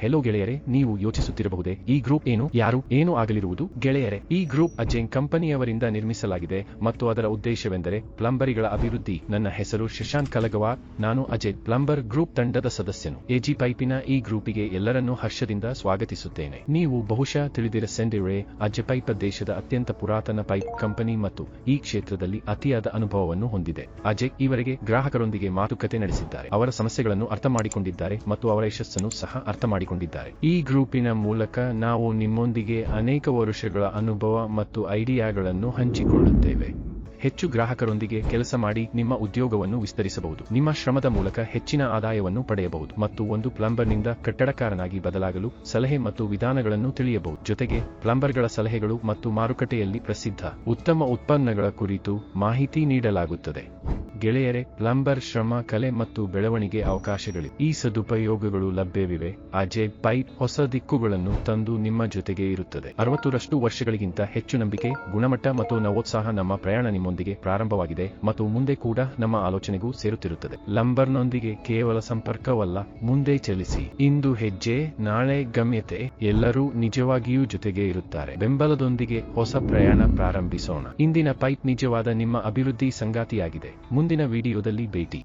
Hello ಗೆಳೆಯರೆ, ನೀವು ಯೋಚಿಸುತ್ತಿರಬಹುದೇ, ಈ ಗ್ರೂಪ್ ಏನು, ಯಾರು, ಏನು ಆಗಲಿರುವುದು? ಗೆಳೆಯರೆ, ಈ ಗ್ರೂಪ್ ಅಜೆಂಗ್ ಕಂಪನಿಯವರಿಂದ ನಿರ್ಮಿಸಲಾಗಿದೆ ಮತ್ತು ಅದರ ಉದ್ದೇಶವೆಂದರೆ ಪ್ಲಂಬರಿಗಳ ಅಭಿವೃದ್ಧಿ. ನನ್ನ ಹೆಸರು ಶಶಾಂತ್ ಕಲಗವಾರ್ ನಾನು ಅಜಯ್ ಪ್ಲಂಬರ್ ಗ್ರೂಪ್ ತಂಡದ ಸದಸ್ಯನು. ಎಜಿ ಪೈಪಿನ ಈ ಗ್ರೂಪಿಗೆ ಎಲ್ಲರನ್ನೂ ಹರ್ಷದಿಂದ ಸ್ವಾಗತಿಸುತ್ತೇನೆ. ನೀವು ಬಹುಶಃ ತಿಳಿದಿರ ಸೆಂಡಿರೆ ಅಜೆ ಪೈಪ್ ದೇಶದ ಅತ್ಯಂತ ಪುರಾತನ ಪೈಪ್ ಕಂಪನಿ ಮತ್ತು ಈ ಕ್ಷೇತ್ರದಲ್ಲಿ ಅತಿಯಾದ ಅನುಭವವನ್ನು ಹೊಂದಿದೆ. ಅಜಯ್ ಈವರೆಗೆ ಗ್ರಾಹಕರೊಂದಿಗೆ ಮಾತುಕತೆ ನಡೆಸಿದ್ದಾರೆ. ಅವರ ಸಮಸ್ಯೆಗಳನ್ನು ಅರ್ಥ ಮಾಡಿಕೊಂಡಿದ್ದಾರೆ ಮತ್ತು ಅವರ ಯಶಸ್ಸನ್ನು ಸಹ ಅರ್ಥ ಈ ಗ್ರೂಪಿನ ಮೂಲಕ ನಾವು ನಿಮ್ಮೊಂದಿಗೆ ಅನೇಕ ವರುಷಗಳ ಅನುಭವ ಮತ್ತು ಐಡಿಯಾಗಳನ್ನು ಹಂಚಿಕೊಳ್ಳುತ್ತೇವೆ. ಹೆಚ್ಚು ಗ್ರಾಹಕರೊಂದಿಗೆ ಕೆಲಸ ಮಾಡಿ ನಿಮ್ಮ ಉದ್ಯೋಗವನ್ನು ವಿಸ್ತರಿಸಬಹುದು. ನಿಮ್ಮ ಶ್ರಮದ ಮೂಲಕ ಹೆಚ್ಚಿನ ಆದಾಯವನ್ನು ಪಡೆಯಬಹುದು ಮತ್ತು ಒಂದು ಪ್ಲಂಬರ್ನಿಂದ ಕಟ್ಟಡಕಾರನಾಗಿ ಬದಲಾಗಲು ಸಲಹೆ ಮತ್ತು ವಿಧಾನಗಳನ್ನು ತಿಳಿಯಬಹುದು. ಜೊತೆಗೆ ಪ್ಲಂಬರ್ಗಳ ಸಲಹೆಗಳು ಮತ್ತು ಮಾರುಕಟ್ಟೆಯಲ್ಲಿ ಪ್ರಸಿದ್ಧ ಉತ್ತಮ ಉತ್ಪನ್ನಗಳ ಕುರಿತು ಮಾಹಿತಿ ನೀಡಲಾಗುತ್ತದೆ. ಗೆಳೆಯರೆ, ಪ್ಲಂಬರ್ ಶ್ರಮ, ಕಲೆ ಮತ್ತು ಬೆಳವಣಿಗೆ ಅವಕಾಶಗಳಿವೆ ಈ ಸದುಪಯೋಗಗಳು ಲಭ್ಯವಿವೆ. ಅಜಯ್ ಪೈಪ್ ಹೊಸ ದಿಕ್ಕುಗಳನ್ನು ತಂದು ನಿಮ್ಮ ಜೊತೆಗೆ ಇರುತ್ತದೆ. ಅರವತ್ತರಷ್ಟು ವರ್ಷಗಳಿಗಿಂತ ಹೆಚ್ಚು ನಂಬಿಕೆ, ಗುಣಮಟ್ಟ ಮತ್ತು ನವೋತ್ಸಾಹ ನಮ್ಮ ಪ್ರಯಾಣ ನಿಮ್ಮೊಂದಿಗೆ ಪ್ರಾರಂಭವಾಗಿದೆ ಮತ್ತು ಮುಂದೆ ಕೂಡ ನಮ್ಮ ಆಲೋಚನೆಗೂ ಸೇರುತ್ತಿರುತ್ತದೆ. ಲಂಬರ್ನೊಂದಿಗೆ ಕೇವಲ ಸಂಪರ್ಕವಲ್ಲ, ಮುಂದೆ ಚಲಿಸಿ. ಇಂದು ಹೆಜ್ಜೆ, ನಾಳೆ ಗಮ್ಯತೆ. ಎಲ್ಲರೂ ನಿಜವಾಗಿಯೂ ಜೊತೆಗೆ ಇರುತ್ತಾರೆ. ಬೆಂಬಲದೊಂದಿಗೆ ಹೊಸ ಪ್ರಯಾಣ ಪ್ರಾರಂಭಿಸೋಣ. ಇಂದಿನ ಪೈಪ್ ನಿಜವಾದ ನಿಮ್ಮ ಅಭಿವೃದ್ಧಿ ಸಂಗಾತಿಯಾಗಿದೆ. ಮುಂದಿನ ವಿಡಿಯೋದಲ್ಲಿ ಭೇಟಿ